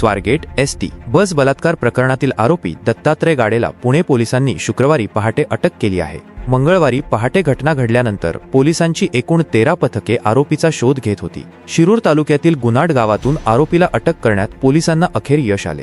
Swargate S T bus बलात्कार प्रकरणातील आरोपी दत्तात्रय गाडेला पुणे पोलिसांनी शुक्रवारी पहाटे अटक केली आहे. मंगळवारी पहाटे घटना घडल्यानंतर पोलिसांची एकूण तेरा पथके आरोपीचा शोध घेत होती. शिरूर तालुक्यातील गुनाड गावातून आरोपीला अटक करण्यात पोलिसांना अखेर यश आले.